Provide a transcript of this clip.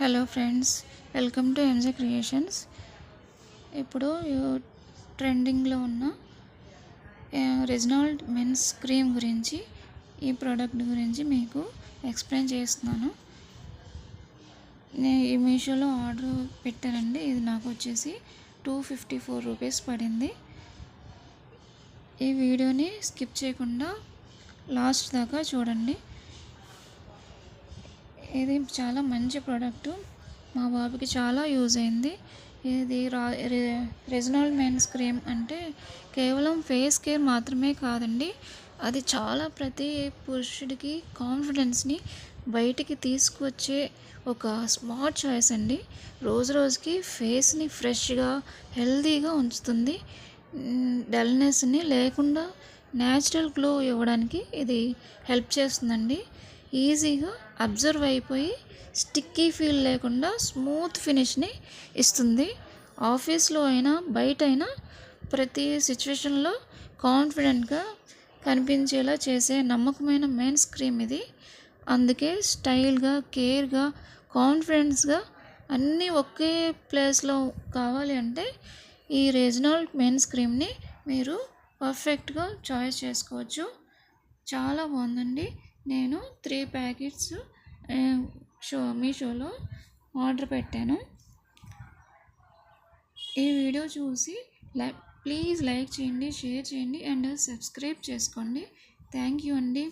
Hello friends welcome to MJ creations. ఇప్పుడు ట్రెండింగ్లో ఉన్న రెజినాల్డ్ మెన్స్ క్రీమ్ గురించి ఈ ప్రోడక్ట్ గురించి మీకు ఎక్స్ప్లెయిన్ చేస్తున్నాను. నేను ఈ మీషోలో ఆర్డర్ పెట్టానండి. ఇది నాకు వచ్చేసి టూ ఫిఫ్టీ ఫోర్ రూపీస్ పడింది. ఈ వీడియోని స్కిప్ చేయకుండా లాస్ట్ దాకా చూడండి. ఇది చాలా మంచి ప్రోడక్ట్ మా బాబుకి చాలా యూజ్ అయింది. ఇది రా రెజినాల్ మెన్స్ క్రీమ్ అంటే కేవలం ఫేస్ కేర్ మాత్రమే కాదండి అది చాలా ప్రతి పురుషుడికి కాన్ఫిడెన్స్ని బయటికి తీసుకువచ్చే ఒక స్మార్ట్ చాయిస్ అండి. రోజు రోజుకి ఫేస్ని ఫ్రెష్గా హెల్తీగా ఉంచుతుంది. డల్నెస్ని లేకుండా న్యాచురల్ గ్లో ఇవ్వడానికి ఇది హెల్ప్ చేస్తుందండి. ఈజీగా అబ్జర్వ్ అయిపోయి స్టిక్కీ ఫీల్ లేకుండా స్మూత్ ఫినిష్ని ఇస్తుంది. ఆఫీస్లో అయినా బయట అయినా ప్రతి సిచ్యువేషన్లో కాన్ఫిడెంట్గా కనిపించేలా చేసే నమ్మకమైన మెయిన్ క్రీమ్ ఇది. అందుకే స్టైల్గా కేర్గా కాన్ఫిడెన్స్గా అన్నీ ఒకే ప్లేస్లో కావాలి అంటే ఈ రీజనల్ మెయిన్ క్రీమ్ని మీరు పర్ఫెక్ట్గా చాయిస్ చేసుకోవచ్చు. చాలా బాగుందండి. నేను త్రీ ప్యాకెట్స్ షో మీషోలో ఆర్డర్ పెట్టాను. ఈ వీడియో చూసి లైక్ ప్లీజ్ లైక్ చేయండి షేర్ చేయండి అండ్ సబ్స్క్రైబ్ చేసుకోండి. థ్యాంక్ యూ అండి.